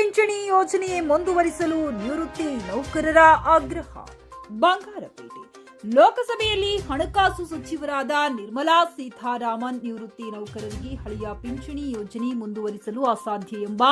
ಪಿಂಚಣಿ ಯೋಜನೆ ಮುಂದುವರಿಸಲು ನಿವೃತ್ತಿ ನೌಕರರ ಆಗ್ರಹ. ಬಂಗಾರಪೇಟೆ. ಲೋಕಸಭೆಯಲ್ಲಿ ಹಣಕಾಸು ಸಚಿವರಾದ ನಿರ್ಮಲಾ ಸೀತಾರಾಮನ್ ನಿವೃತ್ತಿ ನೌಕರರಿಗೆ ಹಳೆಯ ಪಿಂಚಣಿ ಯೋಜನೆ ಮುಂದುವರಿಸಲು ಅಸಾಧ್ಯ ಎಂಬ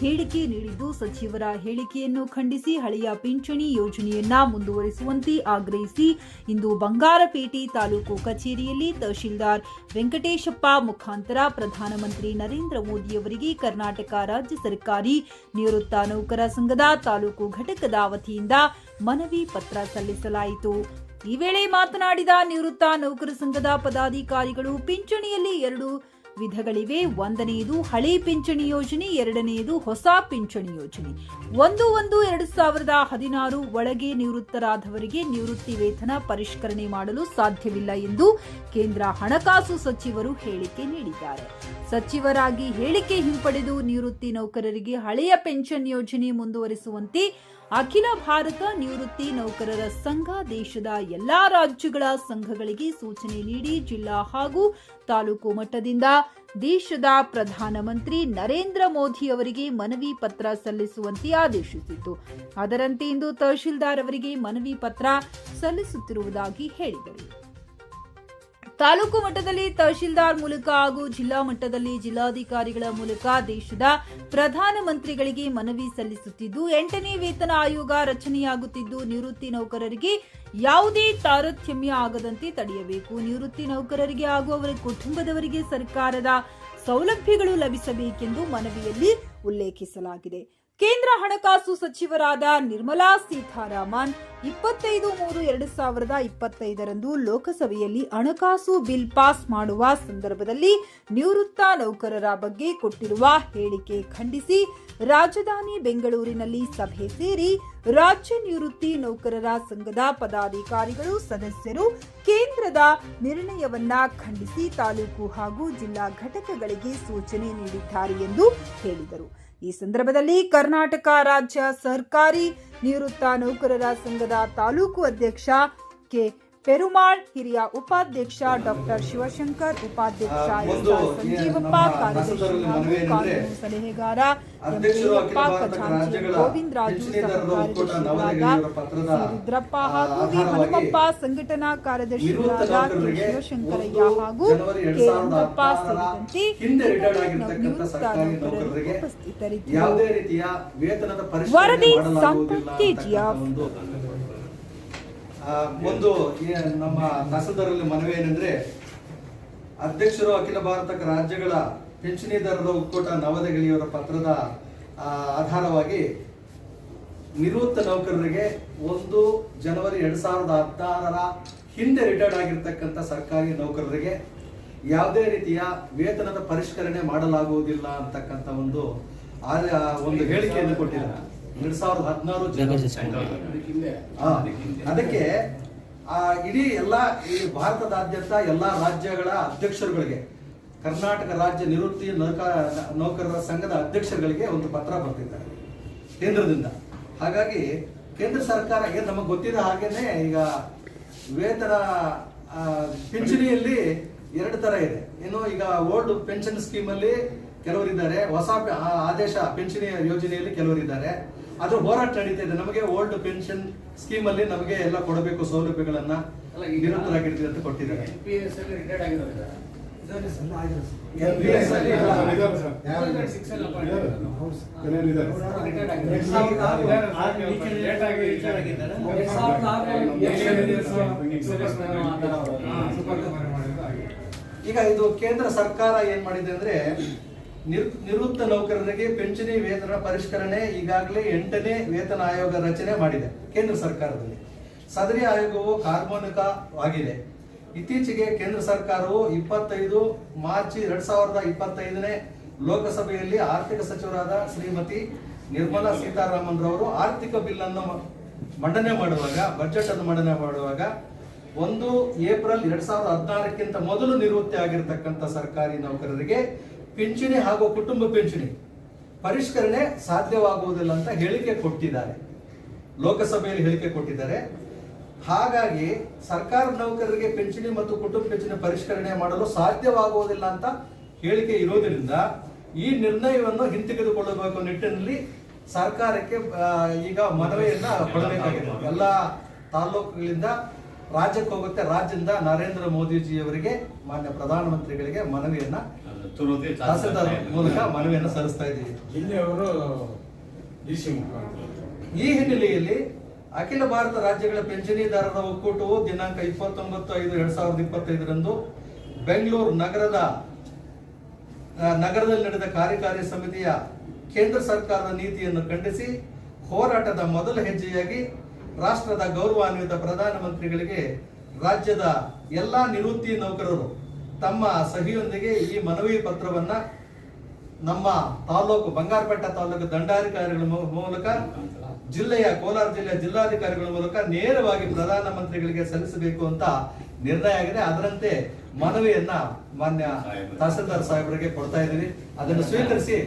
ಹೇಳಿಕೆ ನೀಡಿದ್ದು, ಸಚಿವರ ಹೇಳಿಕೆಯನ್ನು ಖಂಡಿಸಿ ಹಳೆಯ ಪಿಂಚಣಿ ಯೋಜನೆಯನ್ನ ಮುಂದುವರಿಸುವಂತೆ ಆಗ್ರಹಿಸಿ ಇಂದು ಬಂಗಾರಪೇಟೆ ತಾಲೂಕು ಕಚೇರಿಯಲ್ಲಿ ತಹಶೀಲ್ದಾರ್ ವೆಂಕಟೇಶಪ್ಪ ಮುಖಾಂತರ ಪ್ರಧಾನಮಂತ್ರಿ ನರೇಂದ್ರ ಮೋದಿಯವರಿಗೆ ಕರ್ನಾಟಕ ರಾಜ್ಯ ಸರ್ಕಾರಿ ನಿವೃತ್ತ ನೌಕರ ಸಂಘದ ತಾಲೂಕು ಘಟಕದ ವತಿಯಿಂದ ಮನವಿ ಪತ್ರ ಸಲ್ಲಿಸಲಾಯಿತು. ಈ ವೇಳೆ ಮಾತನಾಡಿದ ನಿವೃತ್ತ ನೌಕರ ಸಂಘದ ಪದಾಧಿಕಾರಿಗಳು, ಪಿಂಚಣಿಯಲ್ಲಿ ಎರಡು ವಿಧಗಳಿವೆ. ಒಂದನೆಯದು ಹಳೆ ಪಿಂಚಣಿ ಯೋಜನೆ, ಎರಡನೆಯದು ಹೊಸ ಪಿಂಚಣಿ ಯೋಜನೆ. ಒಂದು ಒಂದು ಎರಡು ಸಾವಿರದ ಹದಿನಾರು ಒಳಗೆ ನಿವೃತ್ತರಾದವರಿಗೆ ನಿವೃತ್ತಿ ವೇತನ ಪರಿಷ್ಕರಣೆ ಮಾಡಲು ಸಾಧ್ಯವಿಲ್ಲ ಎಂದು ಕೇಂದ್ರ ಹಣಕಾಸು ಸಚಿವರು ಹೇಳಿಕೆ ನೀಡಿದ್ದಾರೆ. ಸಚಿವರಾಗಿ ಹೇಳಿಕೆ ಹಿಂಪಡೆದು ನಿವೃತ್ತಿ ನೌಕರರಿಗೆ ಹಳೆಯ ಪೆನ್ಷನ್ ಯೋಜನೆ ಮುಂದುವರಿಸುವಂತೆ ಅಖಿಲ ಭಾರತ ನಿವೃತ್ತಿ ನೌಕರರ ಸಂಘ ದೇಶದ ಎಲ್ಲಾ ರಾಜ್ಯಗಳ ಸಂಘಗಳಿಗೆ ಸೂಚನೆ ನೀಡಿ ಜಿಲ್ಲಾ ಹಾಗೂ ತಾಲೂಕು ಮಟ್ಟದಿಂದ ದೇಶದ ಪ್ರಧಾನಮಂತ್ರಿ ನರೇಂದ್ರ ಮೋದಿ ಅವರಿಗೆ ಮನವಿ ಪತ್ರ ಸಲ್ಲಿಸುವಂತೆ ಆದೇಶಿಸಿತು ಅದರಂತೆ ಇಂದು ತಹಶೀಲ್ದಾರ್ ಅವರಿಗೆ ಮನವಿ ಪತ್ರ ಸಲ್ಲಿಸುತ್ತಿರುವುದಾಗಿ ಹೇಳಿದರು. ತಾಲೂಕು ಮಟ್ಟದಲ್ಲಿ ತಹಶೀಲ್ದಾರ್ ಮೂಲಕ ಹಾಗೂ ಜಿಲ್ಲಾ ಮಟ್ಟದಲ್ಲಿ ಜಿಲ್ಲಾಧಿಕಾರಿಗಳ ಮೂಲಕ ದೇಶದ ಪ್ರಧಾನಮಂತ್ರಿಗಳಿಗೆ ಮನವಿ ಸಲ್ಲಿಸುತ್ತಿದ್ದು, ಎಂಟನೇ ವೇತನ ಆಯೋಗ ರಚನೆಯಾಗುತ್ತಿದ್ದು, ನಿವೃತ್ತಿ ನೌಕರರಿಗೆ ಯಾವುದೇ ತಾರತಮ್ಯ ಆಗದಂತೆ ತಡೆಯಬೇಕು. ನಿವೃತ್ತಿ ನೌಕರರಿಗೆ ಹಾಗೂ ಅವರ ಕುಟುಂಬದವರಿಗೆ ಸರ್ಕಾರದ ಸೌಲಭ್ಯಗಳು ಲಭಿಸಬೇಕೆಂದು ಮನವಿಯಲ್ಲಿ ಉಲ್ಲೇಖಿಸಲಾಗಿದೆ. ಕೇಂದ್ರ ಹಣಕಾಸು ಸಚಿವರಾದ ನಿರ್ಮಲಾ ಸೀತಾರಾಮನ್ ಇಪ್ಪತ್ತೈದು ಮೂರು ಎರಡು ಸಾವಿರದ ಇಪ್ಪತ್ತೈದರಂದು ಲೋಕಸಭೆಯಲ್ಲಿ ಹಣಕಾಸು ಬಿಲ್ ಪಾಸ್ ಮಾಡುವ ಸಂದರ್ಭದಲ್ಲಿ ನಿವೃತ್ತ ನೌಕರರ ಬಗ್ಗೆ ಕೊಟ್ಟಿರುವ ಹೇಳಿಕೆ ಖಂಡಿಸಿ ರಾಜಧಾನಿ ಬೆಂಗಳೂರಿನಲ್ಲಿ ಸಭೆ ಸೇರಿ ರಾಜ್ಯ ನಿವೃತ್ತಿ ನೌಕರರ ಸಂಘದ ಪದಾಧಿಕಾರಿಗಳು ಸದಸ್ಯರು ಕೇಂದ್ರದ ನಿರ್ಣಯವನ್ನ ಖಂಡಿಸಿ ತಾಲೂಕು ಹಾಗೂ ಜಿಲ್ಲಾ ಘಟಕಗಳಿಗೆ ಸೂಚನೆ ನೀಡಿದ್ದಾರೆ ಎಂದು ಹೇಳಿದರು. ಈ ಸಂದರ್ಭದಲ್ಲಿ ಕರ್ನಾಟಕ ರಾಜ್ಯ ಸರ್ಕಾರಿ ನಿವೃತ್ತ ನೌಕರರ ಸಂಘದ ತಾಲೂಕು ಅಧ್ಯಕ್ಷ ಕೆ ಪೆರುಮಾಳ್ ಹಿರಿಯ ಉಪಾಧ್ಯಕ್ಷ ಡಾಕ್ಟರ್ ಶಿವಶಂಕರ್ ಉಪಾಧ್ಯಕ್ಷ ಸಂಜೀವಪ್ಪ ಕಾರ್ಯದರ್ಶಿ ಕಾನೂನು ಸಲಹೆಗಾರ ಗೋವಿಂದರಾಜು ದೇವಪ್ಪ ಖಜಾಂಚಿ ಗೋವಿಂದ್ ರಾಜು ಸಹ ರುದ್ರಪ್ಪ ಹಾಗೂ ವಿ. ಹನುಮಪ್ಪ ಸಂಘಟನಾ ಕಾರ್ಯದರ್ಶಿಗಳಾದ ಕೆ. ಶಿವಶಂಕರಯ್ಯ ಹಾಗೂ ಕೆ. ರಂಗಪ್ಪ ಸೇರಿದಂತೆ ನಿವೃತ್ತ ಉಪಸ್ಥಿತರಿದ್ದರು. ವರದಿ ಕೆಜಿಎಫ್. ಅಂತಕ್ಕಂಥ ಒಂದು ನಮ್ಮ ತಹಸೀಲ್ದಾರಲ್ಲಿ ಮನವಿ ಏನಂದ್ರೆ, ಅಧ್ಯಕ್ಷರು ಅಖಿಲ ಭಾರತ ರಾಜ್ಯಗಳ ಪಿಂಚಣಿದಾರರ ಒಕ್ಕೂಟ ನವದೆಹಲಿಯವರ ಪತ್ರದ ಆಧಾರವಾಗಿ ನಿವೃತ್ತ ನೌಕರರಿಗೆ ಒಂದು ಜನವರಿ ಎರಡ್ ಸಾವಿರದ ಹದಿನಾರರ ಹಿಂದೆ ರಿಟೈರ್ಡ್ ಆಗಿರ್ತಕ್ಕಂಥ ಸರ್ಕಾರಿ ನೌಕರರಿಗೆ ಯಾವುದೇ ರೀತಿಯ ವೇತನದ ಪರಿಷ್ಕರಣೆ ಮಾಡಲಾಗುವುದಿಲ್ಲ ಅಂತಕ್ಕಂಥ ಒಂದು ಒಂದು ಹೇಳಿಕೆಯನ್ನು ಕೊಟ್ಟಿದ್ದಾರೆ. ಎರಡ್ ಸಾವಿರದ ಹದಿನಾರು ಅದಕ್ಕೆ ಆ ಇಡೀ ಎಲ್ಲ ಈ ಭಾರತದಾದ್ಯಂತ ಎಲ್ಲಾ ರಾಜ್ಯಗಳ ಅಧ್ಯಕ್ಷರುಗಳಿಗೆ ಕರ್ನಾಟಕ ರಾಜ್ಯ ನಿವೃತ್ತಿ ನೌಕ ನೌಕರರ ಸಂಘದ ಅಧ್ಯಕ್ಷರುಗಳಿಗೆ ಒಂದು ಪತ್ರ ಬರ್ತಿದ್ದಾರೆ ಕೇಂದ್ರದಿಂದ. ಹಾಗಾಗಿ ಕೇಂದ್ರ ಸರ್ಕಾರ ಈಗ ನಮಗೆ ಗೊತ್ತಿದ ಹಾಗೇನೆ ಈಗ ವೇತನ ಪಿಂಚಣಿಯಲ್ಲಿ ಎರಡು ತರ ಇದೆ. ಏನು ಈಗ ಓಲ್ಡ್ ಪೆನ್ಷನ್ ಸ್ಕೀಮ್ ಅಲ್ಲಿ ಕೆಲವರಿದ್ದಾರೆ ಹೊಸ ಆದೇಶ ಪಿಂಚಣಿ ಯೋಜನೆಯಲ್ಲಿ ಕೆಲವರಿದ್ದಾರೆ. ಅದು ಹೋರಾಟ ನಡೀತಾ ಇದೆ ನಮಗೆ ಓಲ್ಡ್ ಪೆನ್ಷನ್ ಸ್ಕೀಮ್ ಅಲ್ಲಿ ನಮಗೆ ಎಲ್ಲ ಕೊಡಬೇಕು ಸೌಲಭ್ಯಗಳನ್ನ ನಿರಂತರಾಗಿರ್ತೀವಿ ಅಂತ ಕೊಟ್ಟಿದ್ದಾರೆ. ಈಗ ಇದು ಕೇಂದ್ರ ಸರ್ಕಾರ ಏನ್ ಮಾಡಿದೆ ಅಂದ್ರೆ ನಿವೃತ್ತ ನೌಕರರಿಗೆ ಪಿಂಚಣಿ ವೇತನ ಪರಿಷ್ಕರಣೆ ಈಗಾಗಲೇ ಎಂಟನೇ ವೇತನ ಆಯೋಗ ರಚನೆ ಮಾಡಿದೆ ಕೇಂದ್ರ ಸರ್ಕಾರದಲ್ಲಿ. ಸದರಿ ಆಯೋಗವು ಕಾರ್ಮೋನಕವಾಗಿದೆ ಇತ್ತೀಚೆಗೆ ಕೇಂದ್ರ ಸರ್ಕಾರವು ಇಪ್ಪತ್ತೈದು ಮಾರ್ಚ್ ಎರಡ್ ಸಾವಿರದ ಇಪ್ಪತ್ತೈದನೇ ಲೋಕಸಭೆಯಲ್ಲಿ ಆರ್ಥಿಕ ಸಚಿವರಾದ ಶ್ರೀಮತಿ ನಿರ್ಮಲಾ ಸೀತಾರಾಮನ್ ರವರು ಆರ್ಥಿಕ ಬಿಲ್ ಅನ್ನು ಮಂಡನೆ ಮಾಡುವಾಗ ಬಜೆಟ್ ಅನ್ನು ಮಂಡನೆ ಮಾಡುವಾಗ ಒಂದು ಏಪ್ರಿಲ್ ಎರಡ್ ಸಾವಿರದ ಹದಿನಾರಕ್ಕಿಂತ ಮೊದಲು ನಿವೃತ್ತಿ ಆಗಿರತಕ್ಕಂಥ ಸರ್ಕಾರಿ ನೌಕರರಿಗೆ ಪಿಂಚಣಿ ಹಾಗೂ ಕುಟುಂಬ ಪಿಂಚಣಿ ಪರಿಷ್ಕರಣೆ ಸಾಧ್ಯವಾಗುವುದಿಲ್ಲ ಅಂತ ಹೇಳಿಕೆ ಕೊಟ್ಟಿದ್ದಾರೆ. ಲೋಕಸಭೆಯಲ್ಲಿ ಹೇಳಿಕೆ ಕೊಟ್ಟಿದ್ದಾರೆ. ಹಾಗಾಗಿ ಸರ್ಕಾರ ನೌಕರರಿಗೆ ಪಿಂಚಣಿ ಮತ್ತು ಕುಟುಂಬ ಪಿಂಚಣಿ ಪರಿಷ್ಕರಣೆ ಮಾಡಲು ಸಾಧ್ಯವಾಗುವುದಿಲ್ಲ ಅಂತ ಹೇಳಿಕೆ ಇರೋದ್ರಿಂದ ಈ ನಿರ್ಣಯವನ್ನು ಹಿಂತೆಗೆದುಕೊಳ್ಳಬೇಕು ನಿಟ್ಟಿನಲ್ಲಿ ಸರ್ಕಾರಕ್ಕೆ ಈಗ ಮನವಿಯನ್ನ ಕೊಡಬೇಕಾಗಿದೆ. ಎಲ್ಲ ತಾಲೂಕುಗಳಿಂದ ರಾಜ್ಯಕ್ಕೆ ಹೋಗುತ್ತೆ. ರಾಜ್ಯದಿಂದ ನರೇಂದ್ರ ಮೋದಿಜಿ ಅವರಿಗೆ ಮಾನ್ಯ ಪ್ರಧಾನಮಂತ್ರಿಗಳಿಗೆ ಮನವಿಯನ್ನ ತಹಸೀಲ್ದಾರ್ ಮೂಲಕ ಮನವಿಯನ್ನು ಸಲ್ಲಿಸ್ತಾ ಇದ್ದೀವಿ. ಜಿಲ್ಲೆಯವರು ಈ ಹಿನ್ನೆಲೆಯಲ್ಲಿ ಅಖಿಲ ಭಾರತ ರಾಜ್ಯಗಳ ಪಿಂಚಣಿದಾರರ ಒಕ್ಕೂಟವು ದಿನಾಂಕ ಇಪ್ಪತ್ತೊಂಬತ್ತು ಐದು ಎರಡ್ ಸಾವಿರದ ಇಪ್ಪತ್ತೈದರಂದು ಬೆಂಗಳೂರು ನಗರದ ನಗರದಲ್ಲಿ ನಡೆದ ಕಾರ್ಯಕಾರಿ ಸಮಿತಿಯ ಕೇಂದ್ರ ಸರ್ಕಾರದ ನೀತಿಯನ್ನು ಖಂಡಿಸಿ ಹೋರಾಟದ ಮೊದಲ ಹೆಜ್ಜೆಯಾಗಿ ರಾಷ್ಟ್ರದ ಗೌರವಾನ್ವಿತ ಪ್ರಧಾನಮಂತ್ರಿಗಳಿಗೆ ರಾಜ್ಯದ ಎಲ್ಲ ನಿವೃತ್ತಿ ನೌಕರರು ತಮ್ಮ ಸಹಿಯೊಂದಿಗೆ ಈ ಮನವಿ ಪತ್ರವನ್ನ ನಮ್ಮ ತಾಲೂಕು ಬಂಗಾರಪೇಟೆ ತಾಲೂಕು ದಂಡಾಧಿಕಾರಿಗಳ ಮೂಲಕ ಜಿಲ್ಲೆಯ ಕೋಲಾರ ಜಿಲ್ಲೆಯ ಜಿಲ್ಲಾಧಿಕಾರಿಗಳ ಮೂಲಕ ನೇರವಾಗಿ ಪ್ರಧಾನಮಂತ್ರಿಗಳಿಗೆ ಸಲ್ಲಿಸಬೇಕು ಅಂತ ನಿರ್ಣಯ ಆಗಿದೆ. ಅದರಂತೆ ಮನವಿಯನ್ನ ಮಾನ್ಯ ತಹಸೀಲ್ದಾರ್ ಸಾಹೇಬರಿಗೆ ಕೊಡ್ತಾ ಇದ್ದೀವಿ. ಅದನ್ನು ಸ್ವೀಕರಿಸಿ.